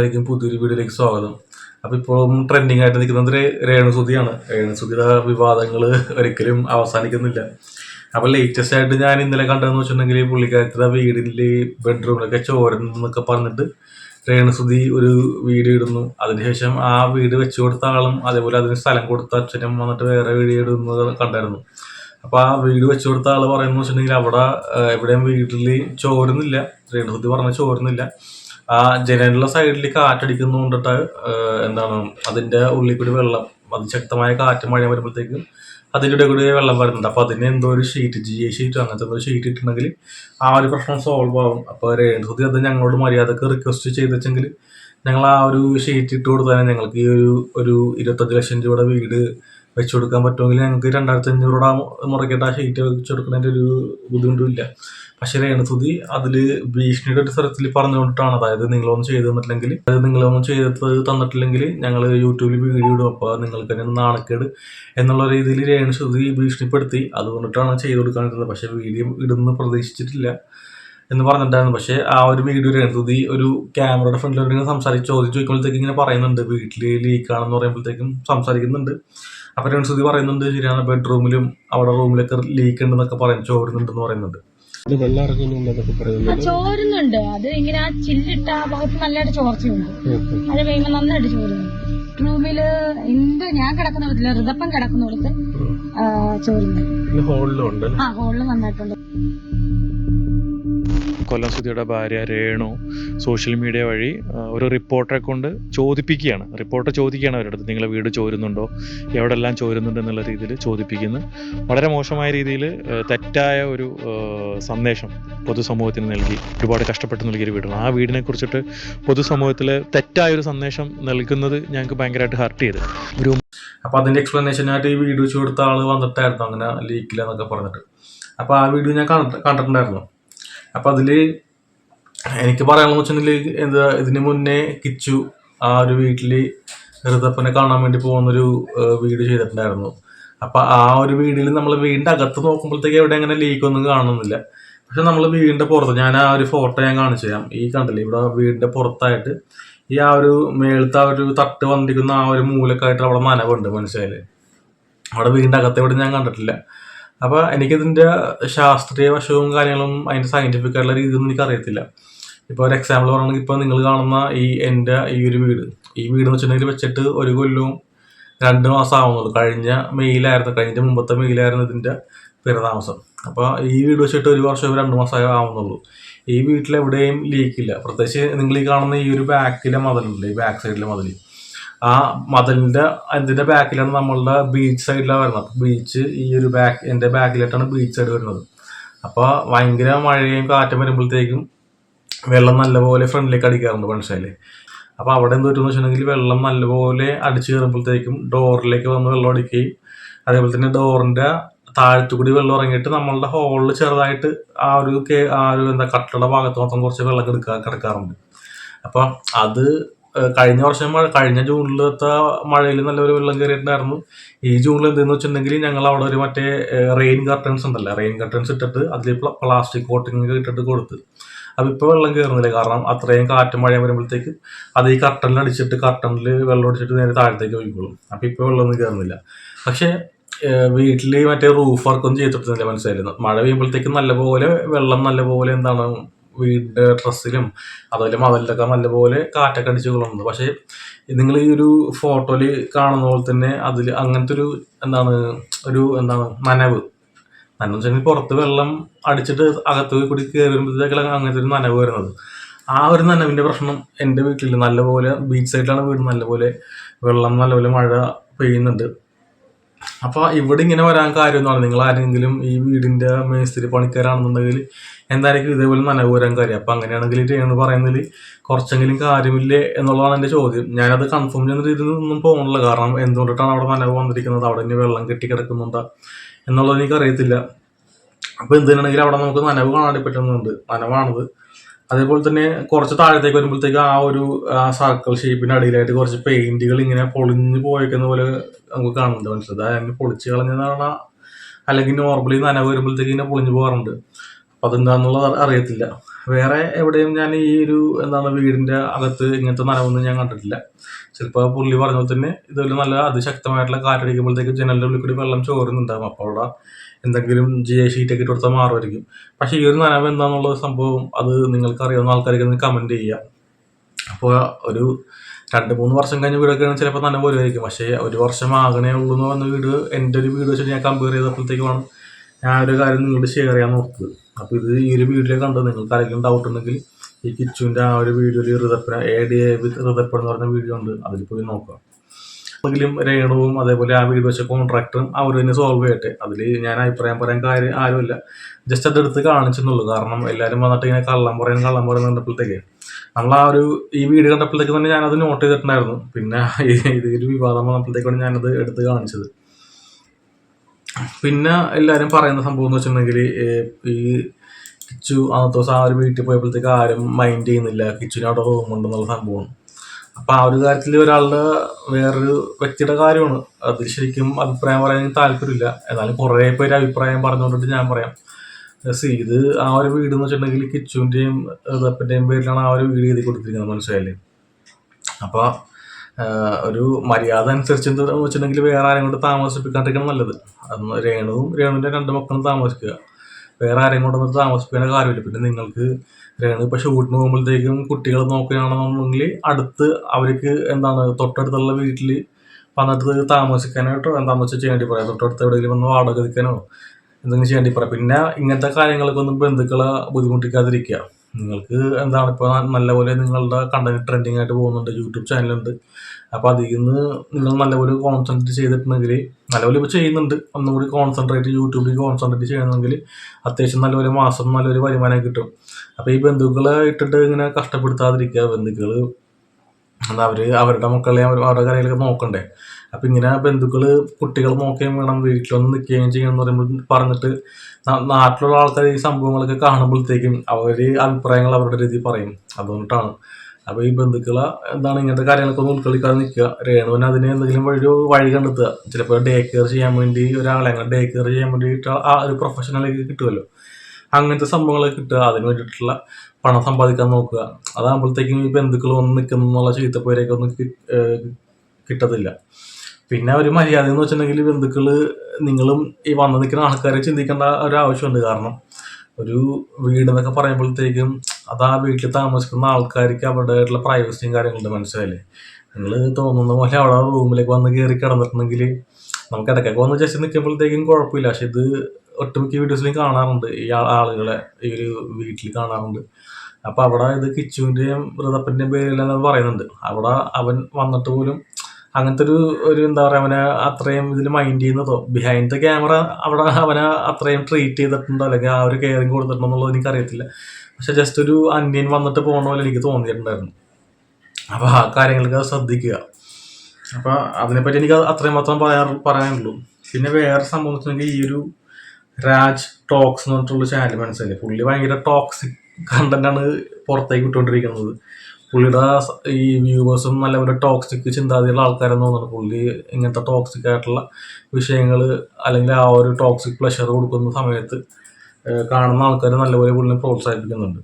പുതിയൊരു വീഡിയോയിലേക്ക് സ്വാഗതം. അപ്പൊ ഇപ്പോഴും ട്രെൻഡിങ് ആയിട്ട് നിൽക്കുന്നത് രേണുസുതിയാണ്. രേണുസുതിയുടെ വിവാദങ്ങൾ ഒരിക്കലും അവസാനിക്കുന്നില്ല. അപ്പൊ ലേറ്റസ്റ്റ് ആയിട്ട് ഞാൻ ഇന്നലെ കണ്ടതെന്ന് വെച്ചിട്ടുണ്ടെങ്കിൽ പുള്ളിക്കാരത്തിന്റെ വീടിന്റെ ബെഡ്റൂമിലൊക്കെ ചോരുന്നൊക്കെ പറഞ്ഞിട്ട് രേണുസുതി ഒരു വീഡിയോ ഇടുന്നു. അതിനുശേഷം ആ വീട് വെച്ചു കൊടുത്ത ആളും അതേപോലെ അതിന് സ്ഥലം കൊടുത്ത അച്ഛനും വന്നിട്ട് വേറെ വീഡിയോ ഇടുന്നത് കണ്ടായിരുന്നു. അപ്പൊ ആ വീട് വെച്ചു കൊടുത്ത ആൾ പറയുന്നത് വെച്ചിട്ടുണ്ടെങ്കിൽ അവിടെ എവിടെയും വീട്ടിൽ ചോരുന്നില്ല. രേണുസുതി പറഞ്ഞ ചോരുന്നില്ല. ആ ജനലിന്റെ സൈഡിൽ കാറ്റടിക്കുന്നതുകൊണ്ടിട്ട് എന്താണ് അതിന്റെ ഉള്ളിൽ കൂടി വെള്ളം അതിശക്തമായ കാറ്റ് മഴ വരുമ്പോഴത്തേക്കും ഇടയിൽ കൂടി വെള്ളം വരുന്നുണ്ട്. അപ്പൊ അതിന് എന്തോ ഒരു ഷീറ്റ് ജി ഐ ഷീറ്റ് അങ്ങനത്തെ ഒരു ഷീറ്റ് ഇട്ടുണ്ടെങ്കിൽ ആ ഒരു പ്രശ്നം സോൾവ് ആവും. അപ്പൊ രേണുസുതി അത് ഞങ്ങളോട് മര്യാദയ്ക്ക് റിക്വസ്റ്റ് ചെയ്തെങ്കിൽ ഞങ്ങൾ ആ ഒരു ഷീറ്റ് ഇട്ട് കൊടുത്താൽ ഞങ്ങൾക്ക് ഈ ഒരു ഒരു ഇരുപത്തഞ്ച് ലക്ഷം രൂപയുടെ വീട് വെച്ചു കൊടുക്കാൻ പറ്റുമെങ്കിൽ ഞങ്ങൾക്ക് രണ്ടായിരത്തി അഞ്ഞൂറ് രൂപ മുറക്കേണ്ട ആ ഷീറ്റ് വെച്ചു കൊടുക്കുന്നതിന്റെ ഒരു ബുദ്ധിമുട്ടും ഇല്ല പക്ഷേ രേണസുതി അതിൽ ഭീഷണിയുടെ ഒരു സ്ഥലത്തിൽ പറഞ്ഞുകൊണ്ടിട്ടാണ്. അതായത് നിങ്ങളൊന്നും ചെയ്തു തന്നിട്ടില്ലെങ്കിൽ അതായത് നിങ്ങളൊന്നും ചെയ്ത് തന്നിട്ടില്ലെങ്കിൽ ഞങ്ങൾ യൂട്യൂബിൽ വീഡിയോ ഇടും. അപ്പോൾ നിങ്ങൾക്ക് തന്നെ നാണക്കേട് എന്നുള്ള രീതിയിൽ രേണസുതി ഭീഷണിപ്പെടുത്തി. അതുകൊണ്ടിട്ടാണ് ചെയ്തു കൊടുക്കാനിരുന്നത്. പക്ഷേ വീഡിയോ ഇടുന്നു പ്രതീക്ഷിച്ചിട്ടില്ല. എന്ന് പറഞ്ഞിട്ടുണ്ടായിരുന്നു. പക്ഷെ ആ ഒരു വീഡിയോ രേണുസുതി ഒരു ക്യാമറയുടെ ഫ്രണ്ടിൽ സംസാരിച്ച് ചോദിച്ച് ചോദിക്കുമ്പോഴത്തേക്ക് ഇങ്ങനെ പറയുന്നുണ്ട്. വീട്ടിൽ ലീക്കാണെന്ന് പറയുമ്പോഴത്തേക്കും സംസാരിക്കുന്നുണ്ട്. അപ്പോൾ രേണുസുതി പറയുന്നുണ്ട് ശരിയാണ് ബെഡ്റൂമിലും അവിടെ റൂമിലൊക്കെ ലീക്ക് ഉണ്ടെന്നൊക്കെ പറയും. ചോരുന്നുണ്ടെന്ന് പറയുന്നുണ്ട്. ചോരുന്നുണ്ട്. അത് ഇങ്ങനെ ആ ചില്ലിട്ട ആ ഭാഗത്ത് നല്ലതായിട്ട് ചോർച്ചയുണ്ട്. അത് കഴിയുമ്പോൾ നന്നായിട്ട് ചോരുന്നുണ്ട് റൂമിൽ എന്ത് ഞാൻ കിടക്കുന്ന കിടക്കുന്നിടത്തില്ല ഋതപ്പം കിടക്കുന്നിടത്ത് ആ, ചോരുന്നുണ്ട് പിന്നെ ഹോളിലും ഉണ്ട് ആ ഹോളിൽ നന്നായിട്ടുണ്ട്. കൊല്ലം സുധിയുടെ ഭാര്യ രേണു സോഷ്യൽ മീഡിയ വഴി ഒരു റിപ്പോർട്ടറെ കൊണ്ട് ചോദിപ്പിക്കുകയാണ്. റിപ്പോർട്ടർ ചോദിക്കുകയാണ് അവരുടെ അടുത്ത് നിങ്ങളെ വീട് ചോരുന്നുണ്ടോ? എവിടെല്ലാം ചോരുന്നുണ്ട്? എന്നുള്ള രീതിയിൽ ചോദിപ്പിക്കുന്നു. വളരെ മോശമായ രീതിയിൽ തെറ്റായ ഒരു സന്ദേശം പൊതുസമൂഹത്തിന് നൽകി ഒരുപാട് കഷ്ടപ്പെട്ട് നൽകിയൊരു വീടാണ്. ആ വീടിനെ കുറിച്ചിട്ട് പൊതുസമൂഹത്തിൽ തെറ്റായ ഒരു സന്ദേശം നൽകുന്നത് ഞങ്ങൾക്ക് ഭയങ്കരമായിട്ട് ഹർട്ട് ചെയ്ത്. ഒരു അപ്പൊ അതിന്റെ എക്സ്പ്ലനേഷൻ ആയിട്ട് ഈ വീഡിയോ വെച്ച് കൊടുത്ത ആൾ വന്നിട്ടായിരുന്നു അങ്ങനെ ലീക്കില്ല എന്നൊക്കെ പറഞ്ഞിട്ട്. അപ്പോൾ ആ വീഡിയോ ഞാൻ കണ്ട- കണ്ടിട്ടുണ്ടായിരുന്നു. അപ്പൊ അതിൽ എനിക്ക് പറയാനുള്ള വെച്ചിട്ടുണ്ടെങ്കിൽ എന്താ ഇതിന് മുന്നേ കിച്ചു ആ ഒരു വീട്ടിൽ ഋതപ്പനെ കാണാൻ വേണ്ടി പോകുന്നൊരു വീഡിയോ ചെയ്തിട്ടുണ്ടായിരുന്നു. അപ്പം ആ ഒരു വീഡിയോയിൽ നമ്മൾ വീടിന്റെ അകത്ത് നോക്കുമ്പോഴത്തേക്ക് എവിടെ അങ്ങനെ ലീക്ക് ഒന്നും കാണുന്നില്ല. പക്ഷെ നമ്മൾ വീടിന്റെ പുറത്ത് ഞാൻ ആ ഒരു ഫോട്ടോ ഞാൻ കാണിച്ചു തരാം. ഈ കണ്ടില്ലേ ഇവിടെ വീടിന്റെ പുറത്തായിട്ട് ഈ ആ ഒരു മേളത്തെ ആ ഒരു തട്ട് വന്നിരിക്കുന്ന ആ ഒരു മൂലക്കായിട്ട് അവിടെ നനവുണ്ട് മനസ്സിലായില്ലേ? അവിടെ വീടിന്റെ അകത്ത് എവിടെ ഞാൻ കണ്ടിട്ടില്ല. അപ്പൊ എനിക്കിതിന്റെ ശാസ്ത്രീയ വശവും കാര്യങ്ങളും അതിന്റെ സയന്റിഫിക് ആയിട്ടുള്ള രീതിയൊന്നും എനിക്ക് അറിയത്തില്ല ഇപ്പൊ ഒരു എക്സാമ്പിൾ പറയുകയാണെങ്കിൽ ഇപ്പൊ നിങ്ങൾ കാണുന്ന ഈ എന്റെ ഈ ഒരു വീട്. ഈ വീട് എന്ന് വെച്ചിട്ടുണ്ടെങ്കിൽ വെച്ചിട്ട് ഒരു കൊല്ലവും രണ്ട് മാസം ആവുന്നുള്ളൂ കഴിഞ്ഞ മെയിലായിരുന്നു കഴിഞ്ഞ മുമ്പത്തെ മെയിലായിരുന്നു ഇതിന്റെ പിറതാമസം അപ്പൊ ഈ വീട് വെച്ചിട്ട് ഒരു വർഷം രണ്ട് മാസമേ ആവുന്നുള്ളൂ. ഈ വീട്ടിൽ എവിടെയും ലീക്കില്ല പ്രത്യേകിച്ച് നിങ്ങൾ ഈ കാണുന്ന ഈ ഒരു ബാക്കിലെ മതിലുണ്ട് ഈ ബാക്ക് സൈഡിലെ മതിൽ ആ മതിലിന്റെ അതിന്റെ ബാക്കിലാണ് നമ്മളുടെ ബീച്ച് സൈഡിലാണ് വരുന്നത്. ബീച്ച് ഈ ഒരു ബാക്ക് എന്റെ ബാക്കിലായിട്ടാണ് ബീച്ച് സൈഡ് വരുന്നത്. അപ്പൊ ഭയങ്കര മഴയും കാറ്റും വരുമ്പോഴത്തേക്കും വെള്ളം നല്ലപോലെ ഫ്രണ്ടിലേക്ക് അടിക്കാറുണ്ട് മനസ്സിലായില്ലേ അപ്പൊ അവിടെ എന്ത് പറ്റുമെന്ന് വെച്ചിട്ടുണ്ടെങ്കിൽ വെള്ളം നല്ലപോലെ അടിച്ചു കയറുമ്പോഴത്തേക്കും ഡോറിലേക്ക് വന്ന് വെള്ളം അടിക്കുകയും അതേപോലെ തന്നെ ഡോറിന്റെ താഴത്തു കൂടി വെള്ളം ഇറങ്ങിയിട്ട് നമ്മളുടെ ഹോളിൽ ചെറുതായിട്ട് ആ ഒരു ആ ഒരു എന്താ കട്ടയുടെ ഭാഗത്ത് മൊത്തം കുറച്ച് വെള്ളം കിടക്കാ കിടക്കാറുണ്ട്. അപ്പൊ അത് കഴിഞ്ഞ വർഷം കഴിഞ്ഞ ജൂണിലത്തെ മഴയിൽ നല്ലൊരു വെള്ളം കയറിയിട്ടുണ്ടായിരുന്നു. ഈ ജൂണിൽ എന്തെന്ന് വെച്ചിട്ടുണ്ടെങ്കിൽ ഞങ്ങൾ അവിടെ ഒരു മറ്റേ റെയിൻ കർട്ടൻസ് ഉണ്ടല്ലോ? റെയിൻ കർട്ടൻസ് ഇട്ടിട്ട് അതിൽ പ്ലാസ്റ്റിക് കോട്ടിങ് ഇട്ടിട്ട് കൊടുത്ത്. അപ്പം ഇപ്പോൾ വെള്ളം കയറുന്നില്ല. കാരണം അത്രയും കാറ്റും മഴയും വരുമ്പോഴത്തേക്ക് അത് ഈ കർട്ടനിൽ അടിച്ചിട്ട് കർട്ടനിൽ വെള്ളം അടിച്ചിട്ട് നേരെ താഴത്തേക്ക് ഒഴിക്കോളും. അപ്പൊ വെള്ളം വെള്ളമൊന്നും കയറുന്നില്ല. പക്ഷേ വീട്ടിൽ മറ്റേ റൂഫ് വർക്കൊന്നും ചെയ്തിട്ടില്ല മനസ്സിലായിരുന്നു മഴ പെയ്യുമ്പോഴത്തേക്കും നല്ലപോലെ വെള്ളം നല്ലപോലെ എന്താണ് വീടിന്റെ ഡ്രസ്സിലും അതുപോലെ മതിലൊക്കെ നല്ലപോലെ കാറ്റൊക്കെ അടിച്ച് കൊള്ളുന്നത് പക്ഷേ നിങ്ങൾ ഈ ഒരു ഫോട്ടോയിൽ കാണുന്ന പോലെ തന്നെ അതിൽ അങ്ങനത്തെ ഒരു എന്താണ് ഒരു എന്താണ് നനവ്. നനവ് വെച്ചാൽ പുറത്ത് വെള്ളം അടിച്ചിട്ട് അകത്ത് കൂടി കയറി വരുമ്പോഴത്തേക്കാണ് അങ്ങനത്തെ ഒരു നനവ് വരുന്നത്. ആ ഒരു നനവിന്റെ പ്രശ്നം എന്റെ വീട്ടിൽ നല്ലപോലെ ബീച്ച് സൈഡിലാണ് വീട് നല്ലപോലെ വെള്ളം നല്ലപോലെ മഴ പെയ്യുന്നുണ്ട്. അപ്പൊ ഇവിടെ ഇങ്ങനെ വരാൻ കാര്യം നിങ്ങൾ ആരെങ്കിലും ഈ വീടിന്റെ മേസ്തിരി പണിക്കാരാണെന്നുണ്ടെങ്കിൽ എന്തായിരിക്കും ഇതേപോലെ നനവ് കാര്യം. അപ്പൊ അങ്ങനെയാണെങ്കിൽ രേണു പറയുന്നതിൽ കുറച്ചെങ്കിലും കാര്യമില്ലേ എന്നുള്ളതാണ് എന്റെ ചോദ്യം. ഞാനത് കൺഫേം ചെയ്യുന്ന രീതിയിൽ ഒന്നും പോകണില്ല കാരണം എന്തുകൊണ്ടിട്ടാണ് അവിടെ നനവ് വന്നിരിക്കുന്നത്? അവിടെ ഇനി വെള്ളം കെട്ടിക്കിടക്കുന്നുണ്ട് എന്നുള്ളത് എനിക്കറിയത്തില്ല. അപ്പോൾ അപ്പൊ എന്തിനാണെങ്കിലും അവിടെ നമുക്ക് നനവ് കാണാൻ പറ്റുന്നുണ്ട്. നനവാണത്. അതേപോലെ തന്നെ കുറച്ച് താഴത്തേക്ക് വരുമ്പോഴത്തേക്ക് ആ ഒരു സർക്കിൾ ഷേപ്പിന്റെ അടിയിലായിട്ട് കുറച്ച് പെയിന്റുകൾ ഇങ്ങനെ പൊളിഞ്ഞു പോയേക്കുന്ന പോലെ നമുക്ക് കാണുന്നുണ്ട് മനസ്സിലത് അതായത് പൊളിച്ച് കളഞ്ഞതാണ് അല്ലെങ്കിൽ നോർമലി നനവ് വരുമ്പോഴത്തേക്ക് ഇങ്ങനെ പൊളിഞ്ഞു പോകാറുണ്ട്. അപ്പൊ അതെന്താന്നുള്ളത് അറിയത്തില്ല. വേറെ എവിടെയും ഞാൻ ഈ ഒരു എന്താണ് വീടിന്റെ അകത്ത് ഇങ്ങനത്തെ നനവൊന്നും ഞാൻ കണ്ടിട്ടില്ല. ചിലപ്പോൾ പുള്ളി പറഞ്ഞ പോലെ തന്നെ ഇതുപോലെ നല്ല അതിശക്തമായിട്ടുള്ള കാറ്റടിക്കുമ്പോഴത്തേക്ക് ജനലിന്റെ ഉള്ളിൽ കൂടി വെള്ളം ചോരുന്നുണ്ടാകും അപ്പോൾ അവിടെ എന്തെങ്കിലും ജി ഐ ഷീറ്റൊക്കെ ഇട്ട് കൊടുത്താൽ മാറുമായിരിക്കും. പക്ഷേ ഈ ഒരു നനവ് എന്താണെന്നുള്ള സംഭവം അത് നിങ്ങൾക്ക് അറിയാവുന്ന ആൾക്കാർക്ക് ഒന്ന് കമന്റ് ചെയ്യാം. അപ്പോൾ ഒരു രണ്ട് മൂന്ന് വർഷം കഴിഞ്ഞ വീടൊക്കെയാണ് ചിലപ്പോൾ നനവ് വരുമായിരിക്കും. പക്ഷേ ഒരു വർഷം ആകണേ ഉള്ളൂ എന്ന് പറഞ്ഞ വീട് എന്റെ ഒരു വീട് വെച്ചിട്ട് ഞാൻ കമ്പയർ ചെയ്തപ്പോഴത്തേക്കുമാണ് ഞാൻ ഒരു കാര്യം നിങ്ങളോട് ഷെയർ ചെയ്യാൻ നോക്കുന്നത്. അപ്പോൾ ഇത് ഈ ഒരു വീഡിയോ കണ്ടത് നിങ്ങൾക്ക് ആരെങ്കിലും ഡൗട്ട് ഉണ്ടെങ്കിൽ ഈ കിച്ചുവിന്റെ ആ ഒരു വീഡിയോയിൽ ഋതപ്പന A D A with Rithappan എന്ന് പറഞ്ഞ വീഡിയോ ഉണ്ട്. അതിൽ പോയി നോക്കാം. എങ്കിലും രേണുവും അതേപോലെ ആ വീട് വെച്ച കോൺട്രാക്ടറും അവർ തന്നെ സോൾവ് ചെയ്യട്ടെ. അതിൽ ഞാൻ അഭിപ്രായം പറയാൻ കാര്യം ആരുമില്ല. ജസ്റ്റ് അതെടുത്ത് കാണിച്ചെന്നുള്ളൂ. കാരണം എല്ലാവരും വന്നിട്ട് ഇങ്ങനെ കള്ളം പറയാൻ കള്ളം പറയുന്ന കണ്ടപ്പോഴത്തേക്ക്. നമ്മൾ ആ ഒരു ഈ വീട് കണ്ടപ്പോഴത്തേക്ക് തന്നെ ഞാനത് നോട്ട് ചെയ്തിട്ടുണ്ടായിരുന്നു. പിന്നെ ഈ- ഇത് ഒരു വിവാദം വന്നപ്പോഴത്തേക്കാണ് ഞാനത് എടുത്ത് കാണിച്ചത്. പിന്നെ എല്ലാവരും പറയുന്ന സംഭവം എന്ന് വെച്ചിട്ടുണ്ടെങ്കിൽ ഈ കിച്ചു അന്നത്തെ ദിവസം ആ ഒരു വീട്ടിൽ പോയപ്പോഴത്തേക്ക് ആരും മൈൻഡ് ചെയ്യുന്നില്ല. കിച്ചുവിന് അവിടെ റൂം ഉണ്ടെന്നുള്ള സംഭവമാണ് അപ്പം ആ ഒരു കാര്യത്തിൽ ഒരാളുടെ വേറൊരു വ്യക്തിയുടെ കാര്യമാണ്. അത് ശരിക്കും അഭിപ്രായം പറയാൻ താല്പര്യമില്ല. എന്നാലും കുറേ പേര് അഭിപ്രായം പറഞ്ഞുകൊണ്ടിട്ട് ഞാൻ പറയാം. സി ഇത് ആ ഒരു വീട് എന്ന് വെച്ചിട്ടുണ്ടെങ്കിൽ കിച്ചുവിന്റെയും ദപ്പന്റെയും പേരിലാണ് ആ ഒരു വീട് എഴുതി കൊടുത്തിരിക്കുന്നത് മനസ്സിലായില്ലേ? അപ്പൊ ഒരു മര്യാദ അനുസരിച്ച് വെച്ചിട്ടുണ്ടെങ്കിൽ വേറെ ആരെയും കൊണ്ട് താമസിപ്പിക്കാണ്ടിരിക്കണം നല്ലത്. അന്ന് രേണുവും രേണുവിന്റെ രണ്ട് മക്കളും താമസിക്കുക. വേറെ ആരെയും കൊണ്ടൊന്നും താമസിപ്പിക്കേണ്ട കാര്യമില്ല. പിന്നെ നിങ്ങൾക്ക് രേണു വീട്ടിൽ നിന്ന് പോകുമ്പോഴത്തേക്കും കുട്ടികൾ നോക്കുകയാണെന്നുണ്ടെങ്കിൽ അടുത്ത് അവർക്ക് എന്താണ് തൊട്ടടുത്തുള്ള വീട്ടിൽ വന്നിട്ട് താമസിക്കാനായിട്ടോ എന്താണെന്ന് വെച്ചാൽ ചെയ്യേണ്ടി പറയാം. തൊട്ടടുത്ത് എവിടെയെങ്കിലും വന്ന് വാടക എടുക്കാനോ എന്തെങ്കിലും ചെയ്യേണ്ടി പറയാം. പിന്നെ ഇങ്ങനത്തെ കാര്യങ്ങളൊക്കെ ഒന്നും ബന്ധുക്കളെ ബുദ്ധിമുട്ടിക്കാതിരിക്കുക. നിങ്ങൾക്ക് എന്താണ് ഇപ്പോൾ നല്ലപോലെ നിങ്ങളുടെ കണ്ടന്റ് ട്രെൻഡിങ് ആയിട്ട് പോകുന്നുണ്ട്. യൂട്യൂബ് ചാനലുണ്ട്. അപ്പോൾ അതിൽ നിന്ന് നിങ്ങൾ നല്ലപോലെ കോൺസെൻട്രേറ്റ് ചെയ്തിട്ടുണ്ടെങ്കിൽ നല്ലപോലെ ഇപ്പോൾ ചെയ്യുന്നുണ്ട്. ഒന്നും കൂടി കോൺസെൻട്രേറ്റ് യൂട്യൂബിൽ കോൺസെൻട്രേറ്റ് ചെയ്യണമെങ്കിൽ അത്യാവശ്യം നല്ലൊരു മാസം നല്ലൊരു വരുമാനം കിട്ടും. അപ്പോൾ ഈ ബന്ധുക്കളെ ഇട്ടിട്ട് ഇങ്ങനെ കഷ്ടപ്പെടുത്താതിരിക്കുക. ബന്ധുക്കൾ എന്താ അവർ അവരുടെ മക്കളെ അവരുടെ കാര്യങ്ങളൊക്കെ നോക്കണ്ടേ. അപ്പം ഇങ്ങനെ ബന്ധുക്കൾ കുട്ടികൾ നോക്കുകയും വേണം വീട്ടിലൊന്ന് നിൽക്കുകയും ചെയ്യണം എന്ന് പറയുമ്പോൾ പറഞ്ഞിട്ട് നാട്ടിലുള്ള ആൾക്കാർ ഈ സംഭവങ്ങളൊക്കെ കാണുമ്പോഴത്തേക്കും അവർ അഭിപ്രായങ്ങൾ അവരുടെ രീതിയിൽ പറയും. അതുകൊണ്ടാണ്. അപ്പോൾ ഈ ബന്ധുക്കളെ എന്താണ് ഇങ്ങനത്തെ കാര്യങ്ങളൊക്കെ ഒന്ന് ഉൾക്കൊള്ളിക്കാതെ നിൽക്കുക. രേണുവിന് അതിന് എന്തെങ്കിലും വഴി ഒരു വഴി കണ്ടെത്തുക. ചിലപ്പോൾ ഡേ കെയർ ചെയ്യാൻ വേണ്ടി ഒരാളെ അങ്ങനെ ഡേ കെയർ ചെയ്യാൻ വേണ്ടിയിട്ട് ആ ഒരു പ്രൊഫഷണലേക്ക് കിട്ടുമല്ലോ. അങ്ങനത്തെ സംഭവങ്ങളൊക്കെ കിട്ടുക അതിന് വേണ്ടിയിട്ടുള്ള പണം സമ്പാദിക്കാൻ നോക്കുക. അതാകുമ്പോഴത്തേക്കും ഈ ബന്ധുക്കൾ വന്ന് നിൽക്കുന്നു എന്നുള്ള ചീത്തപ്പേരൊക്കെ ഒന്നും കിട്ടത്തില്ല. പിന്നെ ഒരു മര്യാദ എന്ന് വെച്ചിട്ടുണ്ടെങ്കിൽ ബന്ധുക്കൾ നിങ്ങളും ഈ വന്ന് നിൽക്കുന്ന ആൾക്കാരെ ചിന്തിക്കേണ്ട ഒരു ആവശ്യമുണ്ട് കാരണം ഒരു വീട് എന്നൊക്കെ പറയുമ്പോഴത്തേക്കും അത് ആ വീട്ടിൽ താമസിക്കുന്ന ആൾക്കാർക്ക് അവരുടേതായിട്ടുള്ള പ്രൈവസിയും കാര്യങ്ങളുണ്ട്. മനസ്സിലായില്ലേ? നിങ്ങൾ തോന്നുന്ന പോലെ അവിടെ റൂമിലേക്ക് വന്ന് കയറി കിടന്നിട്ടുണ്ടെങ്കിൽ നമുക്ക് ഇടയ്ക്കൊക്കെ വന്ന് ജസ്റ്റ് നിൽക്കുമ്പോഴത്തേക്കും കുഴപ്പമില്ല. പക്ഷെ ഇത് ഒട്ടുമിക്ക വീഡിയോസിലും കാണാറുണ്ട്. ഈ ആളുകളെ ഈ ഒരു വീട്ടിൽ കാണാറുണ്ട്. അപ്പോൾ അവിടെ ഇത് കിച്ചുവിന്റെയും ഋതപ്പന്റെയും പേരിലെന്നത് പറയുന്നുണ്ട്. അവിടെ അവൻ വന്നിട്ട് പോലും അങ്ങനത്തെ ഒരു ഒരു എന്താ പറയുക അവനെ അത്രയും ഇതിൽ മൈൻഡ് ചെയ്യുന്നതോ ബിഹൈൻഡ് ദ ക്യാമറ അവിടെ അവനെ അത്രയും ട്രീറ്റ് ചെയ്തിട്ടുണ്ടോ അല്ലെങ്കിൽ ആ ഒരു കെയറിങ് കൊടുത്തിട്ടുണ്ടോ എന്നുള്ളത് എനിക്കറിയത്തില്ല. പക്ഷെ ജസ്റ്റ് ഒരു അന്യൻ വന്നിട്ട് പോകണ പോലെ എനിക്ക് തോന്നിയിട്ടുണ്ടായിരുന്നു. അപ്പോൾ ആ കാര്യങ്ങളൊക്കെ ശ്രദ്ധിക്കുക. അപ്പോൾ അതിനെപ്പറ്റി എനിക്ക് അത്രയും മാത്രം പറയാൻ പറയാനുള്ളൂ. പിന്നെ വേറെ സംഭവം വെച്ചിട്ടുണ്ടെങ്കിൽ ഈ ഒരു രാജ് ടോക്സ് എന്ന് പറഞ്ഞിട്ടുള്ള ചാനൽ മനസ്സിലായി പുള്ളി ഭയങ്കര ടോക്സിക് കണ്ടന്റാണ് പുറത്തേക്ക് വിട്ടുകൊണ്ടിരിക്കുന്നത്. പുള്ളിയുടെ ഈ വ്യൂവേഴ്സും നല്ലപോലെ ടോക്സിക് ചിന്താഗതിയുള്ള ആൾക്കാരെന്ന് തോന്നുന്നു. പുള്ളി ഇങ്ങനത്തെ ടോക്സിക് ആയിട്ടുള്ള വിഷയങ്ങൾ അല്ലെങ്കിൽ ആ ഒരു ടോക്സിക് പ്ലഷർ കൊടുക്കുന്ന സമയത്ത് കാണുന്ന ആൾക്കാർ നല്ലപോലെ പുള്ളിനെ പ്രോത്സാഹിപ്പിക്കുന്നുണ്ട്.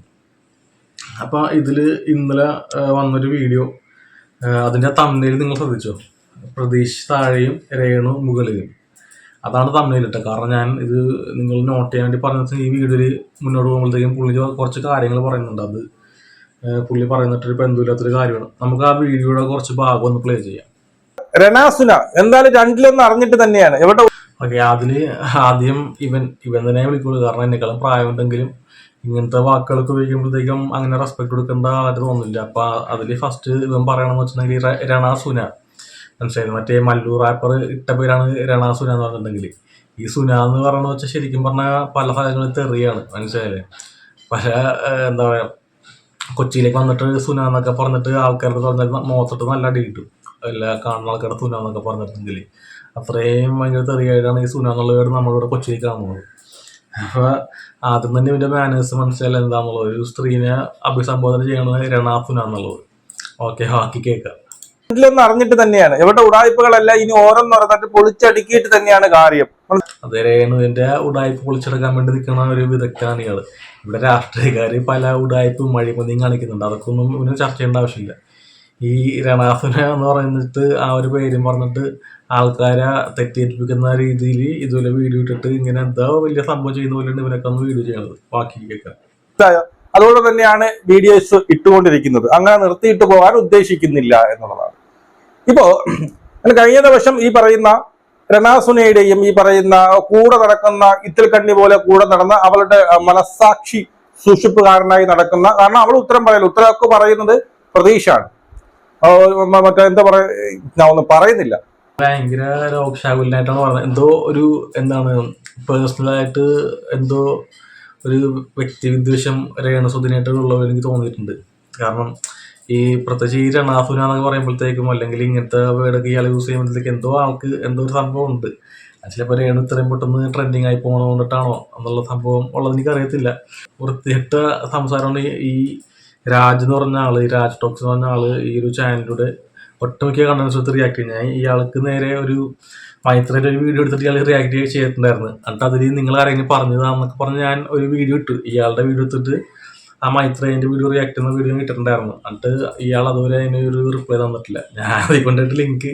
അപ്പോൾ ഇതിൽ ഇന്നലെ വന്നൊരു വീഡിയോ അതിന്റെ തമ്മിൽ നിങ്ങൾ ശ്രദ്ധിച്ചോ? പ്രതീഷ് താഴെയും രേണു മുകളിലും. അതാണ് തമ്മിലിട്ട് കാരണം ഞാൻ ഇത് നിങ്ങൾ നോട്ട് ചെയ്യാൻ വേണ്ടി പറഞ്ഞ ഈ വീഡിയോയിൽ മുന്നോട്ട് പോകുമ്പോഴത്തേക്കും പുള്ളി കുറച്ച് കാര്യങ്ങൾ പറയുന്നുണ്ട്. അത് പുള്ളി പറയുന്നിട്ടൊരു ബന്ധുവില്ലാത്തൊരു കാര്യമാണ്. നമുക്ക് ആ വീഡിയോയുടെ കുറച്ച് ഭാഗം ഒന്ന് പ്ലേ ചെയ്യാം. രണാസുന എന്തായാലും രണ്ടിലൊന്നും അറിഞ്ഞിട്ട് തന്നെയാണ്. എവിടെ ഓക്കെ അതിൽ ആദ്യം ഇവൻ ഇവൻ തന്നെ വിളിക്കുള്ളൂ. കാരണം എന്നെക്കാളും പ്രായമുണ്ടെങ്കിലും ഇങ്ങനത്തെ വാക്കുകളൊക്കെ ഉപയോഗിക്കുമ്പോഴത്തേക്കും അങ്ങനെ റെസ്പെക്ട് കൊടുക്കേണ്ട ആയിട്ട് തോന്നുന്നില്ല. അപ്പൊ അതിൽ ഫസ്റ്റ് ഇവൻ പറയണമെന്ന് വെച്ചിട്ടുണ്ടെങ്കിൽ രണാസുന മനസ്സിലായത് മറ്റേ മല്ലൂർ റാപ്പർ ഇട്ട പേരാണ് രണാസുന എന്ന് പറഞ്ഞിട്ടുണ്ടെങ്കിൽ. ഈ സുന എന്ന് പറയുന്നത് വെച്ചാൽ ശരിക്കും പറഞ്ഞാൽ പല സ്ഥലങ്ങളിൽ തെറിയാണ് മനസ്സിലായില്ലേ? പല എന്താ പറയുക കൊച്ചിയിലേക്ക് വന്നിട്ട് സുന എന്നൊക്കെ പറഞ്ഞിട്ട് ആൾക്കാരുടെ പറഞ്ഞാൽ മുഖത്തിട്ട് നല്ല അടി കിട്ടും. എല്ലാ കാണുന്ന ആൾക്കാരുടെ സുന എന്നൊക്കെ പറഞ്ഞിട്ടുണ്ടെങ്കിൽ. അത്രയും ഭയങ്കര തെറിയായിട്ടാണ് ഈ സുന എന്നുള്ള പേര് നമ്മളിവിടെ കൊച്ചിയിൽ കാണുന്നത്. അപ്പോൾ ആദ്യം തന്നെ ഇവന്റെ മാനേഴ്സ് മനസ്സിലായാലും എന്താണെന്നുള്ളത് ഒരു സ്ത്രീനെ അഭിസംബോധന ചെയ്യണത് രണാസുന എന്നുള്ളത്. ഓക്കെ ബാക്കി കേൾക്കാം. രണ്ടിലൊന്നും അറിഞ്ഞിട്ട് തന്നെയാണ്. ഇവരുടെ ഉടായ്പകളല്ല ഇനി ഓരോന്നോരോന്നിട്ട് പൊളിച്ചടുക്കിയിട്ട് തന്നെയാണ് കാര്യം. അത് രേണുവിന്റെ ഉടായ്പ പൊളിച്ചെടുക്കാൻ വേണ്ടി നിൽക്കുന്ന ഒരു വിദഗ്ധാണ് ഇയാൾ ഇവിടെ രാഷ്ട്രീയക്കാര് പല ഉടായ്പും മഴിമതിയും കാണിക്കുന്നുണ്ട്. അതൊക്കെ ഒന്നും ഇവന് ചർച്ച ചെയ്യേണ്ട ആവശ്യമില്ല. ഈ രണാസുന എന്ന് പറഞ്ഞിട്ട് ആ ഒരു പേരും പറഞ്ഞിട്ട് ആൾക്കാരെ തെറ്റിദ്ധരിപ്പിക്കുന്ന രീതിയിൽ ഇതുപോലെ വീഡിയോ ഇട്ടിട്ട് ഇങ്ങനെ എന്താ വലിയ സംഭവം ചെയ്യുന്ന പോലെയാണ് ഇവനൊക്കെ ഒന്ന് വീഡിയോ ചെയ്യണത് ബാക്കിയൊക്കെ അതുകൊണ്ട് തന്നെയാണ് വീഡിയോസ് ഇട്ടുകൊണ്ടിരിക്കുന്നത്. അങ്ങനെ നിർത്തിയിട്ട് പോകാൻ ഉദ്ദേശിക്കുന്നില്ല എന്നുള്ളതാണ്. ഇപ്പോ കഴിഞ്ഞ ദിവസം ഈ പറയുന്ന രണാസുനയുടെയും ഈ പറയുന്ന കൂടെ നടക്കുന്ന ഇത്തിൽ കണ്ണി പോലെ കൂടെ നടന്ന അവളുടെ മനസ്സാക്ഷി സൂക്ഷിപ്പുകാരനായി നടക്കുന്ന കാരണം അവൾ ഉത്തരം പറയില്ല. ഉത്തരമൊക്കെ പറയുന്നത് പ്രതീക്ഷയാണ്. മറ്റേ എന്താ പറയാ ഞാൻ ഒന്നും പറയുന്നില്ല. ഭയങ്കര രോഗശാകുലായിട്ടാണ് പറഞ്ഞത് എന്തോ ഒരു എന്താണ് പേഴ്സണലായിട്ട് എന്തോ ഒരു വ്യക്തി വിദ്വേഷം രേണസുദിനായിട്ട് ഉള്ളത് എനിക്ക് തോന്നിയിട്ടുണ്ട്. കാരണം ഈ പ്രത്യേകിച്ച് ഈ രണാഫുനാന്നൊക്കെ പറയുമ്പോഴത്തേക്കും അല്ലെങ്കിൽ ഇങ്ങനത്തെ വേർഡൊക്കെ ഇയാൾ യൂസ് ചെയ്യുമ്പോഴത്തേക്ക് എന്തോ ആൾക്ക് എന്തോ ഒരു സംഭവം ഉണ്ട്. ചിലപ്പോൾ രേണു ഇത്രയും പെട്ടെന്ന് ട്രെൻഡിങ് ആയി പോകണത് കൊണ്ടിട്ടാണോ എന്നുള്ള സംഭവം ഉള്ളത് എനിക്ക് അറിയത്തില്ല വൃത്തികെട്ട സംസാരമാണ് ഈ- രാജ് എന്ന് പറഞ്ഞ ആൾ ഈ രാജ് ടോക്സ് എന്ന് പറഞ്ഞ ആൾ ഈ ഒരു ചാനലിലൂടെ ഒട്ടുമിക്ക കണ്ടൻസ് എടുത്ത് റിയാക്ട് ചെയ്യും ഞാൻ ഇയാൾക്ക് നേരെ ഒരു മൈത്രയുടെ ഒരു വീഡിയോ എടുത്തിട്ട് ഇയാൾ റിയാക്ട് ചെയ്തിട്ടുണ്ടായിരുന്നു. എന്നിട്ട് അതിൽ നിങ്ങൾ ആരെങ്കിലും പറഞ്ഞതാന്നൊക്കെ പറഞ്ഞ് ഞാൻ ഒരു വീഡിയോ ഇട്ടു. ഇയാളുടെ വീഡിയോ എടുത്തിട്ട് ആ മൈത്രേന്റെ വീഡിയോ റിയാക്ട് ചെയ്യുന്ന വീഡിയോ കിട്ടിയിട്ടുണ്ടായിരുന്നു എന്നിട്ട് ഇയാൾ അതുവരെ അതിന് ഒരു റിപ്ലൈ തന്നിട്ടില്ല. ഞാൻ അതുകൊണ്ടിട്ട് ലിങ്ക്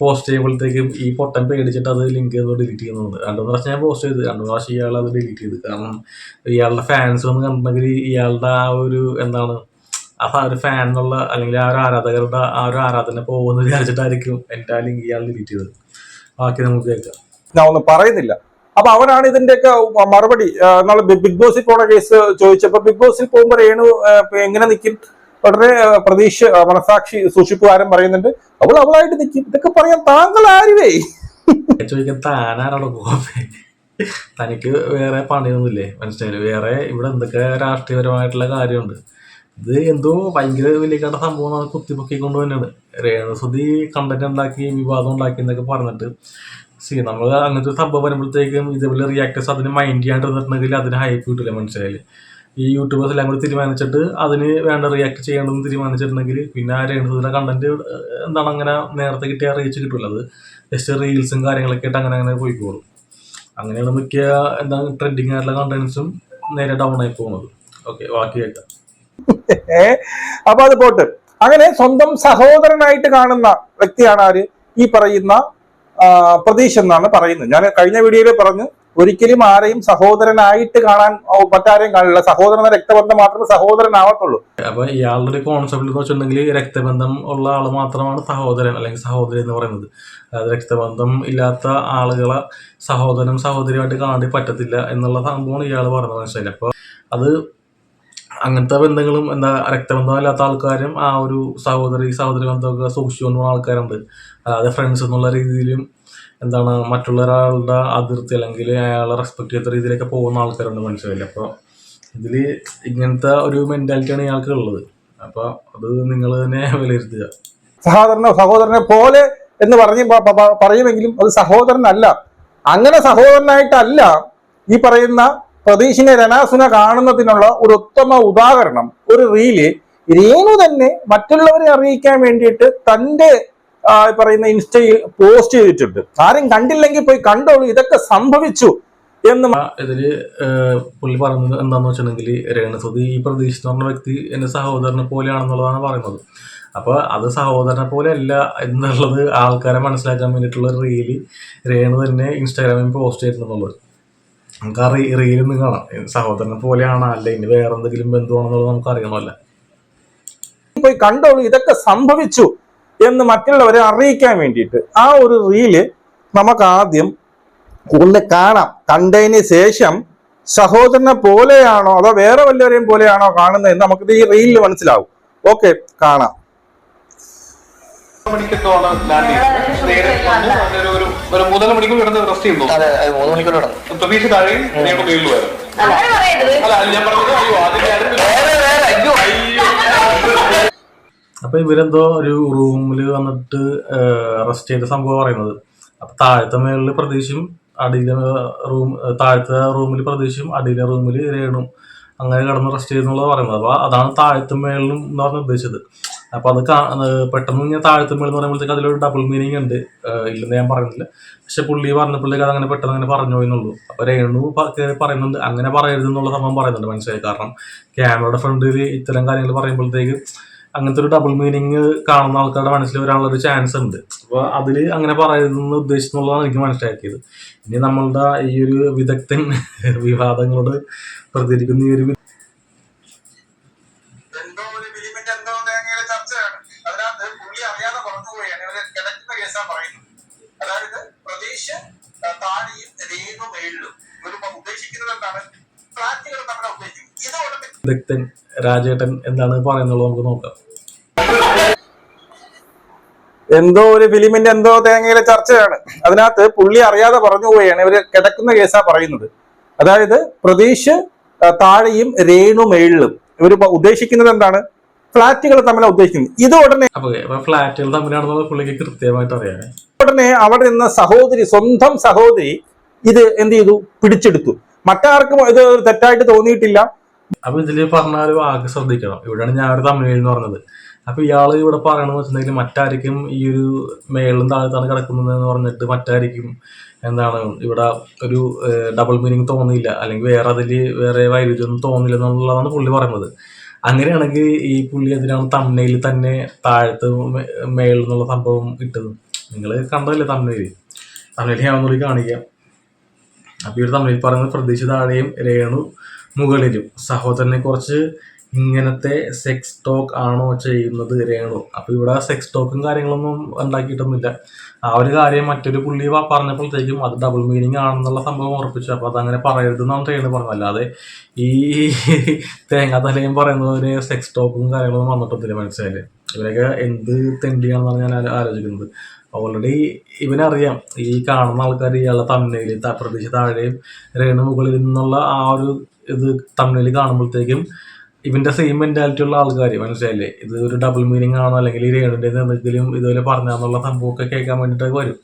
പോസ്റ്റ് ചെയ്യുമ്പോഴത്തേക്കും ഈ പൊട്ടൻ പേടിച്ചിട്ട് അത് ലിങ്ക് ഡിലീറ്റ് ചെയ്യുന്നുണ്ട്. രണ്ടു പ്രാവശ്യം ഞാൻ പോസ്റ്റ് ചെയ്ത്. രണ്ടു പ്രാവശ്യം ഇയാൾ അത് ഡിലീറ്റ് ചെയ്ത്. കാരണം ഇയാളുടെ ഫാൻസ് വന്ന് കണ്ടിട്ടുണ്ടെങ്കിൽ ഇയാളുടെ ആ ഒരു എന്താണ് ആ ഒരു ഫാൻ എന്നുള്ള അല്ലെങ്കിൽ ആ ഒരു ആരാധകരുടെ ആ ഒരു ആരാധന പോകുമെന്ന് വിചാരിച്ചിട്ടായിരിക്കും എന്റെ ആ ലിങ്ക് ഇയാൾ ഡിലീറ്റ് ചെയ്തത്. ബാക്കി നമുക്ക് കേൾക്കാം. ഞാൻ ഒന്നും പറയുന്നില്ല. അപ്പൊ അവനാണ് ഇതിന്റെയൊക്കെ മറുപടി. നമ്മൾ ബിഗ് ബോസിൽ പോണ കേസ് ചോദിച്ചപ്പോ ബിഗ് ബോസിൽ പോകുമ്പോ രേണു എങ്ങനെ നിൽക്കും വളരെ പ്രതീക്ഷ മനസാക്ഷി സൂക്ഷിപ്പുകാരൻ പറയുന്നുണ്ട്. അവൾ അവളായിട്ട് നിൽക്കും ഇതൊക്കെ പറയാൻ താങ്കൾ ആരുവേ ചോദിക്കാൻ തനിക്ക് വേറെ പണിയൊന്നുമില്ലേ? മനസ്സിലായില്ലേ? വേറെ ഇവിടെ എന്തൊക്കെ രാഷ്ട്രീയപരമായിട്ടുള്ള കാര്യമുണ്ട്. ഇത് എന്തോ ഭയങ്കര വലിയ കണ്ട സംഭവം കുത്തിപ്പൊക്കിക്കൊണ്ട് തന്നെയാണ്. രേണുസുതി കണ്ടന്റ് ഉണ്ടാക്കി വിവാദം ഉണ്ടാക്കി എന്നൊക്കെ പറഞ്ഞിട്ട് സി നമ്മൾ അങ്ങനത്തെ സംഭവം വരുമ്പോഴത്തേക്കും ഇതേപോലെ റിയാക്ടേഴ്സ് അതിന് മൈൻഡ് ചെയ്യാണ്ടിരുന്നിട്ടുണ്ടെങ്കിൽ അതിന് ഹൈപ്പ് കിട്ടില്ല മനസ്സിലായി ഈ യൂട്യൂബേഴ്സ് എല്ലാം കൂടി തീരുമാനിച്ചിട്ട് അതിന് വേണ്ട റിയാക്ട് ചെയ്യേണ്ടതെന്ന് തീരുമാനിച്ചിട്ടുണ്ടെങ്കിൽ പിന്നെ ആ കണ്ടന്റ് എന്താണ് അങ്ങനെ നേരത്തെ കിട്ടിയ റീച്ച് കിട്ടില്ല അത് ജസ്റ്റ് റീൽസും കാര്യങ്ങളൊക്കെ ആയിട്ട് അങ്ങനെ അങ്ങനെ പോയിക്കോളും അങ്ങനെയാണ് മിക്ക എന്താ ട്രെൻഡിങ് ആയിട്ടുള്ള കണ്ടന്റ്സും നേരെ ഡൗൺ ആയി പോകുന്നത്. ഓക്കെ ബാക്കി ഏ അപ്പൊ അത് പോട്ട്. അങ്ങനെ സ്വന്തം സഹോദരനായിട്ട് കാണുന്ന വ്യക്തിയാണ് ആര്? ഈ പറയുന്ന ആ, പ്രതീഷ് എന്നാണ് പറയുന്നത്. ഞാൻ കഴിഞ്ഞ വീഡിയോയിൽ പറഞ്ഞു ഒരിക്കലും ആരെയും സഹോദരനായിട്ട് കാണാൻ മറ്റാരെയും കാണില്ല. സഹോദരൻ രക്തബന്ധം മാത്രമേ സഹോദരനാവത്തുള്ളൂ. അപ്പൊ ഇയാളുടെ ഒരു കോൺസെപ്റ്റ് എന്ന് വെച്ചിട്ടുണ്ടെങ്കിൽ രക്തബന്ധം ഉള്ള ആൾ മാത്രമാണ് സഹോദരൻ അല്ലെങ്കിൽ സഹോദരി എന്ന് പറയുന്നത്. അതായത് രക്തബന്ധം ഇല്ലാത്ത ആളുകളെ സഹോദരനും സഹോദരിയായിട്ട് കാണാൻ പറ്റത്തില്ല എന്നുള്ള സംഭവമാണ് ഇയാൾ പറഞ്ഞത്. മനസ്സിലായി അപ്പൊ അത് അങ്ങനത്തെ ബന്ധങ്ങളും എന്താ രക്തബന്ധമല്ലാത്ത ആൾക്കാരും ആ ഒരു സഹോദരി സഹോദരി ബന്ധമൊക്കെ സൂക്ഷിച്ചുകൊണ്ട് പോകുന്ന ആൾക്കാരുണ്ട്. അതായത് ഫ്രണ്ട്സ് എന്നുള്ള രീതിയിലും എന്താണ് മറ്റുള്ള ഒരാളുടെ അതിർത്തി അല്ലെങ്കിൽ അയാളെ റെസ്പെക്ട് ചെയ്യാത്ത രീതിയിലൊക്കെ പോകുന്ന ആൾക്കാരുണ്ട് മനസ്സിലായില്ല? അപ്പോൾ ഇതിൽ ഇങ്ങനത്തെ ഒരു മെന്റാലിറ്റിയാണ് ഇയാൾക്ക് ഉള്ളത്. അപ്പോൾ അത് നിങ്ങൾ തന്നെ വിലയിരുത്തുക. സഹോദരനോ സഹോദരനെ പോലെ എന്ന് പറഞ്ഞ് പറയുമെങ്കിലും അത് സഹോദരനല്ല. അങ്ങനെ സഹോദരനായിട്ടല്ല ഈ പറയുന്ന പ്രതീഷിനെ രണാസുന കാണുന്നതിനുള്ള ഒരു ഉത്തമ ഉദാഹരണം ഒരു റീൽ. രേണു തന്നെ മറ്റുള്ളവരെ അറിയിക്കാൻ വേണ്ടിയിട്ട് തന്റെ പറയുന്ന ഇൻസ്റ്റയിൽ പോസ്റ്റ് ചെയ്തിട്ടുണ്ട്. ആരും കണ്ടില്ലെങ്കിൽ പോയി കണ്ടോളൂ ഇതൊക്കെ സംഭവിച്ചു എന്ന് ഇതിൽ പുള്ളി പറയുന്നത് എന്താണെന്ന് വെച്ചിട്ടുണ്ടെങ്കിൽ രേണുസുതി ഈ പ്രതീക്ഷ പറഞ്ഞ വ്യക്തി എന്റെ സഹോദരനെ പോലെയാണെന്നുള്ളതാണ് പറയുന്നത്. അപ്പൊ അത് സഹോദരനെ പോലെ അല്ല എന്നുള്ളത് ആൾക്കാരെ മനസ്സിലാക്കാൻ വേണ്ടിയിട്ടുള്ള റീൽ രേണു തന്നെ ഇൻസ്റ്റാഗ്രാമിൽ പോസ്റ്റ് ചെയ്തിട്ടുള്ളത് നമുക്ക് ആ റീ റീലൊന്നും കാണാം. സഹോദരനെ പോലെയാണ്? അല്ല ഇനി വേറെ എന്തെങ്കിലും ബന്ധുവാണെന്നുള്ളത് നമുക്ക് അറിയണമല്ല. പോയി കണ്ടോളൂ ഇതൊക്കെ സംഭവിച്ചു എന്ന് മറ്റുള്ളവരെ അറിയിക്കാൻ വേണ്ടിയിട്ട്. ആ ഒരു റീൽ നമുക്ക് ആദ്യം ഒന്ന് കാണാം. കണ്ടതിന് ശേഷം സഹോദരനെ പോലെയാണോ അതോ വേറെ വല്ലവരെയും പോലെയാണോ കാണുന്നത് എന്ന് നമുക്കിത് ഈ റീലിൽ മനസ്സിലാവും. ഓക്കെ കാണാം. ലാൻഡ് ഒരു ഒരു മൂന്നര മണിക്കൂർ കിടന്ന് റെസ്റ്റ് ചെയ്യുന്നു. അതെ അതെ മൂന്ന് മണിക്കൂർ കിടന്നു. പ്രതീക്ഷ താഴെയും നേരിട്ട് മേളിലുമായിരുന്നു അല്ല ഞാൻ പറഞ്ഞത് അയ്യോ അപ്പൊ ഇവരെന്തോ ഒരു റൂമിൽ വന്നിട്ട് റെസ്റ്റ് ചെയ്ത സംഭവം പറയുന്നത്. അപ്പൊ താഴത്തെ മേളിൽ പ്രതീക്ഷയും അടിയിലെ റൂം താഴത്തെ റൂമിൽ പ്രതീക്ഷയും അടിയിലെ റൂമിൽ രേണും അങ്ങനെ കിടന്ന് റെസ്റ്റ് ചെയ്യുന്നുള്ളത് പറയുന്നത്. അപ്പൊ അതാണ് താഴത്തെ മേളിലും എന്ന് പറഞ്ഞ ഉദ്ദേശിച്ചത്. അപ്പൊ അത് പെട്ടെന്ന് ഞാൻ താഴ്ത്തുമ്പോൾ എന്ന് പറയുമ്പോഴത്തേക്ക് അതിലൊരു ഡബിൾ മീനിങ് ഉണ്ട്. ഇല്ലെന്ന് ഞാൻ പറയുന്നില്ല. പക്ഷെ പുള്ളി പറഞ്ഞപ്പോഴത്തേക്ക് അങ്ങനെ പെട്ടെന്ന് അങ്ങനെ പറഞ്ഞു എന്നുള്ളൂ. അപ്പൊ രേണു പറയുന്നുണ്ട്. അങ്ങനെ പറയരുത് എന്നുള്ള സംഭവം പറയുന്നുണ്ട് മനസ്സിലായി. കാരണം ക്യാമറയുടെ ഫ്രണ്ടിൽ ഇത്തരം കാര്യങ്ങൾ പറയുമ്പോഴത്തേക്ക് അങ്ങനത്തെ ഒരു ഡബിൾ മീനിങ് കാണുന്ന ആൾക്കാരുടെ മനസ്സിൽ വരാനുള്ള ഒരു ചാൻസ് ഉണ്ട്. അപ്പോൾ അതിൽ അങ്ങനെ പറയുന്ന ഉദ്ദേശിച്ചുള്ളതാണ് എനിക്ക് മനസ്സിലാക്കിയത്. ഇനി നമ്മളുടെ ഈ ഒരു വിദഗ്ധൻ വിവാദങ്ങളോട് പ്രതികരിക്കുന്ന ഈ ഒരു വിദഗ്ധൻ രാജേട്ടൻ എന്താണ് പറയുന്നത് നമുക്ക് നോക്കാം. എന്തോ ഒരു ഫിലിമിന്റെ എന്തോ തേങ്ങയിലെ ചർച്ചയാണ്. അതിനകത്ത് പുള്ളി അറിയാതെ പറഞ്ഞു പോവുകയാണ്. ഇവർ കിടക്കുന്ന കേസാ പറയുന്നത്. അതായത് പ്രതീഷ് താഴെയും രേണു മേളിലും. ഇവർ ഉദ്ദേശിക്കുന്നത് എന്താണ്? ഫ്ലാറ്റുകൾ തമ്മിലാണ് ഉദ്ദേശിക്കുന്നത്. ഇത് ഉടനെ ഫ്ലാറ്റുകൾ പുള്ളിക്ക് കൃത്യമായിട്ട് അറിയാം ഉടനെ അവിടെ നിന്ന സഹോദരി സ്വന്തം സഹോദരി ഇത് എന്ത് ചെയ്തു? പിടിച്ചെടുത്തു. മറ്റാർക്കും ഇത് തെറ്റായിട്ട് തോന്നിയിട്ടില്ല. അപ്പൊ ഇതിൽ പറഞ്ഞ ഒരു വാക്ക് ശ്രദ്ധിക്കണം. ഇവിടെയാണ് ഞാൻ ഒരു തമിഴിൽ എന്ന് പറഞ്ഞത്. അപ്പൊ ഇയാൾ ഇവിടെ പറയണമെന്ന് വെച്ചിട്ടുണ്ടെങ്കിൽ മറ്റാരിക്കും ഈ ഒരു മേളിലും താഴത്താണ് കിടക്കുന്നത് എന്ന് പറഞ്ഞിട്ട് മറ്റാരിക്കും എന്താണ് ഇവിടെ ഒരു ഡബിൾ മീനിങ് തോന്നിയില്ല. അല്ലെങ്കിൽ വേറെ അതിൽ വേറെ വൈരുദ്ധ്യം തോന്നില്ല എന്നുള്ളതാണ് പുള്ളി പറയുന്നത്. അങ്ങനെയാണെങ്കിൽ ഈ പുള്ളി അതിനാണ് തമ്മയിൽ തന്നെ താഴത്ത് മേളിൽ നിന്നുള്ള സംഭവം ഇട്ടത്. നിങ്ങൾ കണ്ടതല്ലേ തമ്മയിൽ തമ്മയിൽ ഞാൻ ഒന്നുകൂടി കാണിക്കാം. അപ്പൊ ഈ ഒരു തമിഴിൽ പറയുന്നത് പ്രതീക്ഷ താഴെയും രേണു മുകളിലും. സഹോദരനെ കുറിച്ച് ഇങ്ങനത്തെ സെക്സ് ടോക്ക് ആണോ ചെയ്യുന്നത് രേണു? അപ്പൊ ഇവിടെ സെക്സ് ടോക്കും കാര്യങ്ങളൊന്നും ഉണ്ടാക്കിയിട്ടൊന്നുമില്ല. ആ ഒരു കാര്യം മറ്റൊരു പുള്ളി പറഞ്ഞപ്പോഴത്തേക്കും അത് ഡബിൾ മീനിങ് ആണെന്നുള്ള സംഭവം ഉറപ്പിച്ചു. അപ്പൊ അതങ്ങനെ പറയരുതെന്നാണ് രേണു പറഞ്ഞത്. അല്ലാതെ ഈ തേങ്ങാ തലയും പറയുന്നതിന് സെക്സ് ടോക്കും കാര്യങ്ങളൊന്നും വന്നിട്ടൊന്നുമില്ല മനസ്സിലായില്ലേ? ഇവരൊക്കെ എന്ത് തെണ്ടിയാണെന്നാണ് ഞാൻ ആലോ- ആലോചിക്കുന്നത്. ഓൾറെഡി ഇവനറിയാം. ഈ കാണുന്ന ആൾക്കാർ ഇയാളെ തമ്മിൽ പ്രതീക്ഷ താഴെയും രേണു മുകളിൽ നിന്നുള്ള ആ ഒരു ഇത് തമ്മിൽ കാണുമ്പോഴത്തേക്കും ഇവന്റെ സെയിം മെന്റാലിറ്റി ഉള്ള ആൾക്കാർ മനസ്സിലായില്ലേ? ഇത് ഒരു ഡബിൾ മീനിങ് ആണോ അല്ലെങ്കിൽ രേണുവിന്റെ എന്തെങ്കിലും ഇതുപോലെ പറഞ്ഞാന്നുള്ള സംഭവമൊക്കെ കേൾക്കാൻ വേണ്ടിയിട്ടൊക്കെ വരും.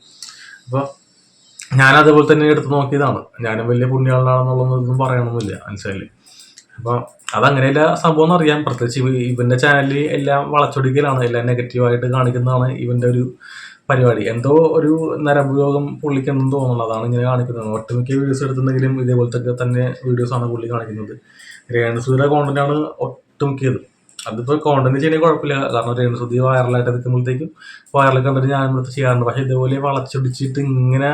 അപ്പോൾ ഞാൻ അതേപോലെ തന്നെ എടുത്തു നോക്കിയതാണ്. ഞാനും വലിയ പുണ്യാളനാണെന്നുള്ളതൊന്നും പറയണമെന്നില്ല മനസ്സിലായില്ലേ? അപ്പോൾ അതങ്ങനെയല്ല സംഭവം എന്നറിയാം. പ്രത്യേകിച്ച് ഇവ- ഇവന്റെ ചാനലിൽ എല്ലാം വളച്ചൊടിക്കലാണ് എല്ലാം നെഗറ്റീവായിട്ട് കാണിക്കുന്നതാണ് ഇവന്റെ ഒരു പരിപാടി. എന്തോ ഒരു നരഭയോഗം പുള്ളിക്കുണ്ടെന്ന് തോന്നുന്നതാണ് ഇങ്ങനെ കാണിക്കുന്നത്. ഒട്ടുമിക്ക വീഡിയോസ് എടുത്തിട്ടുണ്ടെങ്കിലും ഇതേപോലത്തെ തന്നെ വീഡിയോസ് ആണ് പുള്ളി കാണിക്കുന്നത്. രേണസുധിയുടെ കോണ്ടന്റ് ആണ് ഒട്ടുമിക്കത്. അതിപ്പോൾ കോണ്ടന്റ് ചെയ്യണേ കുഴപ്പമില്ല. കാരണം രേണസുധി വൈറലായിട്ട് നിൽക്കുമ്പോഴത്തേക്കും വൈറൽ കണ്ടിട്ട് ഞാൻ ഇവിടുത്തെ ചെയ്യാറുണ്ട്. പക്ഷെ ഇതേപോലെ വളച്ചൊടിച്ചിട്ട് ഇങ്ങനെ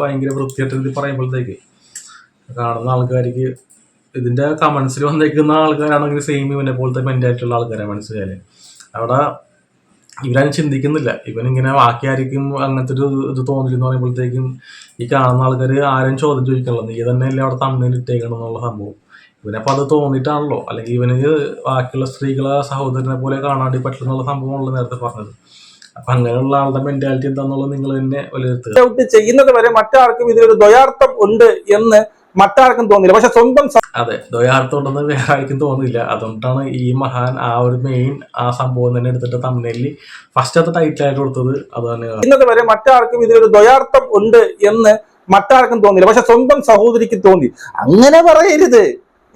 ഭയങ്കര വൃത്തിയായിട്ട് ഇത് പറയുമ്പോഴത്തേക്ക് കാണുന്ന ആൾക്കാർക്ക് ഇതിന്റെ കമന്റ്സിൽ വന്നേക്കുന്ന ആൾക്കാരാണെങ്കിൽ സെയിം ഇവനെ പോലത്തെ മെന്റായിട്ടുള്ള ആൾക്കാരാണ്. മനസ്സിലായാലും അവിടെ ഇവരതിന് ചിന്തിക്കുന്നില്ല. ഇവനിങ്ങനെ ബാക്കി ആയിരിക്കും അങ്ങനത്തെ ഒരു ഇത് തോന്നില്ലെന്ന് പറയുമ്പോഴത്തേക്കും ഈ കാണുന്ന ആൾക്കാർ ആരും ചോദ്യം ചോദിക്കണല്ലോ നീ തന്നെ അല്ലേ അവിടെ തമ്മിൽ ഇട്ടേക്കണം എന്നുള്ള സംഭവം. ഇവനപ്പോൾ അത് തോന്നിയിട്ടാണല്ലോ. അല്ലെങ്കിൽ ഇവന് ബാക്കിയുള്ള സ്ത്രീകളെ സഹോദരനെ പോലെ കാണാണ്ടി പറ്റില്ലെന്നുള്ള സംഭവമാണല്ലോ നേരത്തെ പറഞ്ഞത്. അപ്പൊ അങ്ങനെയുള്ള ആളുടെ മെന്റാലിറ്റി എന്താണെന്നുള്ളത് നിങ്ങൾ തന്നെ വിലയിരുത്തുക. ചെയ്യുന്നത് വരെ മറ്റാർക്കും ഇതിലൊരു ദ്വയാർത്ഥം ഉണ്ട് എന്ന് മറ്റാർക്കും തോന്നില്ല. പക്ഷെ സ്വന്തം അതെ ദ്വയാർത്ഥമുണ്ടെന്ന് വേറെ ആർക്കും തോന്നില്ല അതുകൊണ്ടാണ് ഈ മഹാൻ ആ ഒരു മെയിൻ ആ സംഭവം തന്നെ എടുത്തിട്ട് തമ്മിലിൽ ഫസ്റ്റ് അത് ടൈറ്റിൽ ആയിട്ട് കൊടുത്തത്. അത് തന്നെയാണ് ഇന്നത്തെ വരെ മറ്റാർക്കും ഇതിലൊരു ദ്വയാർത്ഥം ഉണ്ട് എന്ന് മറ്റാർക്കും തോന്നില്ല പക്ഷെ സ്വന്തം സഹോദരിക്ക് തോന്നി. അങ്ങനെ പറയരുത്.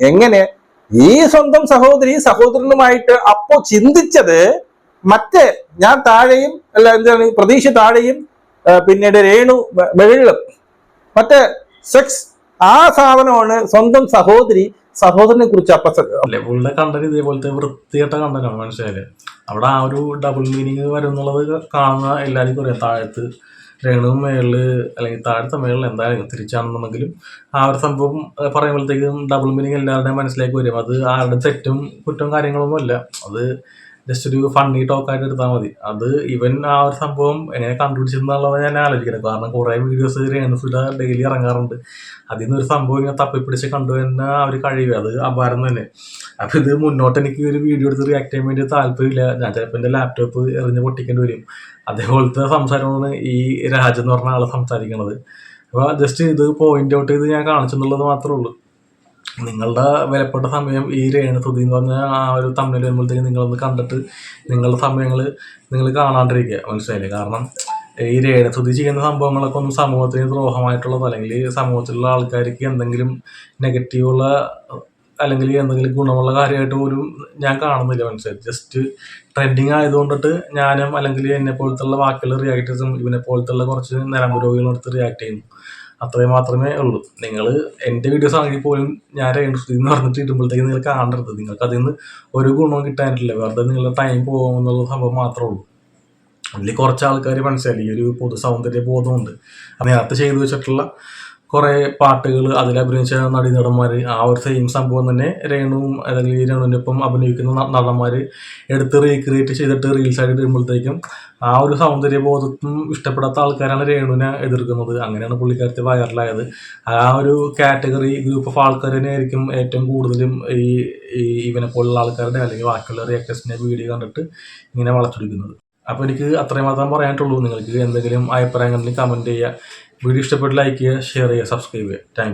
എങ്ങനെ? ഈ സ്വന്തം സഹോദരി സഹോദരനുമായിട്ട് അപ്പോ ചിന്തിച്ചത് മറ്റേ ഞാൻ താഴെയും അല്ല എന്താണ് പ്രതീക്ഷ താഴെയും പിന്നീട് രേണു മെഴുകളും മുകളിലും മറ്റേ സെക്സ് ആ സാധനമാണ് സ്വന്തം സഹോദരി സഹോദരനെ കുറിച്ച് അപ്പ പുള്ളിയുടെ ഇതേപോലത്തെ വൃത്തികെട്ട കണ്ടന്റാണ് മനസ്സിലായില്ലേ? അവിടെ ആ ഒരു ഡബിൾ മീനിങ് വരുന്നുള്ളത് കാണുന്ന എല്ലാവർക്കും അറിയാം. താഴത്ത് രേണു മേളിൽ അല്ലെങ്കിൽ താഴത്തെ മേളിൽ എന്തായാലും തിരിച്ചാണെന്നുണ്ടെങ്കിലും ആ ഒരു സംഭവം പറയുമ്പോഴത്തേക്കും ഡബിൾ മീനിങ് എല്ലാവരുടെയും മനസ്സിലേക്ക് വരും. അത് ആരുടെ തെറ്റും കുറ്റവും കാര്യങ്ങളൊന്നും അല്ല. അത് ജസ്റ്റ് ഒരു ഫണ്ണി ടോക്ക് ആയിട്ട് എടുത്താൽ മതി. അത് ഇവൻ ആ ഒരു സംഭവം എങ്ങനെ കണ്ടുപിടിച്ചെന്നുള്ളത് ഞാൻ ആലോചിക്കുന്നത്. കാരണം കുറേ വീഡിയോസ് രേണുസുല ഡെയിലി ഇറങ്ങാറുണ്ട്. അതിൽ നിന്ന് ഒരു സംഭവം ഇങ്ങനെ തപ്പിപ്പിടിച്ച് കണ്ടുവരുന്ന ആ ഒരു കഴിവ്. അത് അപാരം തന്നെ. അപ്പൊ ഇത് മുന്നോട്ട് എനിക്ക് ഒരു വീഡിയോ എടുത്ത് റിയാക്ട് ചെയ്യാൻ വേണ്ടി താല്പര്യമില്ല. ഞാൻ ചിലപ്പോൾ എന്റെ ലാപ്ടോപ്പ് എറിഞ്ഞ് പൊട്ടിക്കേണ്ടി വരും. അതേപോലത്തെ സംസാരമാണ് ഈ രാജെന്ന് പറഞ്ഞ ആൾ സംസാരിക്കുന്നത് അപ്പോൾ ജസ്റ്റ് ഇത് പോയിന്റ് ഔട്ട് ചെയ്ത് ഞാൻ കാണിച്ചെന്നുള്ളത് മാത്രമേ ഉള്ളൂ. നിങ്ങളുടെ വിലപ്പെട്ട സമയം ഈ രേണുസുതി എന്ന് പറഞ്ഞ ആ ഒരു തമ്മിൽ വരുമ്പോഴത്തേക്ക് നിങ്ങളൊന്ന് കണ്ടിട്ട് നിങ്ങളുടെ സമയങ്ങൾ നിങ്ങൾ കാണാണ്ടിരിക്കുക മനസ്സിലായില്ലേ? കാരണം ഈ രേണുസുതി ചെയ്യുന്ന സംഭവങ്ങളൊക്കെ ഒന്നും സമൂഹത്തിന് ദ്രോഹമായിട്ടുള്ളത് അല്ലെങ്കിൽ സമൂഹത്തിലുള്ള ആൾക്കാർക്ക് എന്തെങ്കിലും നെഗറ്റീവുള്ള അല്ലെങ്കിൽ എന്തെങ്കിലും ഗുണമുള്ള കാര്യമായിട്ട് പോലും ഞാൻ കാണുന്നില്ല മനസ്സിലായി? ജസ്റ്റ് ട്രെൻഡിങ് ആയതുകൊണ്ടിട്ട് ഞാനും അല്ലെങ്കിൽ എന്നെ പോലത്തുള്ള റിയാക്ട് ചെയ്യും ഇവനെ പോലത്തുള്ള കുറച്ച് നരമ്പ് രോഗികളെടുത്ത് റിയാക്ട് ചെയ്യുന്നു. അത്രയും മാത്രമേ ഉള്ളൂ. നിങ്ങൾ എന്റെ വീഡിയോസ് ആണെങ്കിൽ പോലും ഞാൻ രേണുശ്രീ എന്ന് പറഞ്ഞിട്ട് ഇടുമ്പോഴത്തേക്ക് നിങ്ങൾ കാണരുത്. നിങ്ങൾക്ക് അതിൽ നിന്ന് ഒരു ഗുണവും കിട്ടാനില്ല വെറുതെ നിങ്ങളുടെ ടൈം പോകുമെന്നുള്ള സംഭവം മാത്രമേ ഉള്ളൂ. അതിൽ കുറച്ച് ആൾക്കാർ മനസ്സിലായി. ഒരു പൊതു സൗന്ദര്യ ബോധമുണ്ട്. നേരത്തെ ചെയ്തു വെച്ചിട്ടുള്ള കുറേ പാട്ടുകൾ അതിൽ അഭിനയിച്ച നടീനടന്മാർ ആ ഒരു സെയിം സംഭവം തന്നെ രേണുവും അല്ലെങ്കിൽ രേണുവിന്റെ ഒപ്പം അഭിനയിക്കുന്ന നടന്മാർ എടുത്ത് റീക്രിയേറ്റ് ചെയ്തിട്ട് റീൽസ് ആയിട്ട് ഇടുമ്പോഴത്തേക്കും ആ ഒരു സൗന്ദര്യ ബോധത്തും ഇഷ്ടപ്പെടാത്ത ആൾക്കാരാണ് രേണുവിനെ എതിർക്കുന്നത്. അങ്ങനെയാണ് പുള്ളിക്കാരത്തെ വൈറലായത് ആ ഒരു കാറ്റഗറി ഗ്രൂപ്പ് ഓഫ് ആൾക്കാർ തന്നെയായിരിക്കും ഏറ്റവും കൂടുതലും ഈ ഈ ഇവനെ പോലുള്ള ആൾക്കാരുടെ അല്ലെങ്കിൽ ബാക്കിയുള്ള റിയാക്ടേഴ്സിന്റെ വീഡിയോ കണ്ടിട്ട് ഇങ്ങനെ വളച്ചൊടിക്കുന്നത്. അപ്പോൾ എനിക്ക് അത്രയും മാത്രം പറയാനായിട്ടുള്ളൂ നിങ്ങൾക്ക് എന്തെങ്കിലും അഭിപ്രായങ്ങളിൽ കമന്റ് ചെയ്യുക. വീഡിയോ ഇഷ്ടപ്പെട്ട് ലൈക്ക് ചെയ്യുക ഷെയർ ചെയ്യുക സബ്സ്ക്രൈബ് ചെയ്യുക താങ്ക്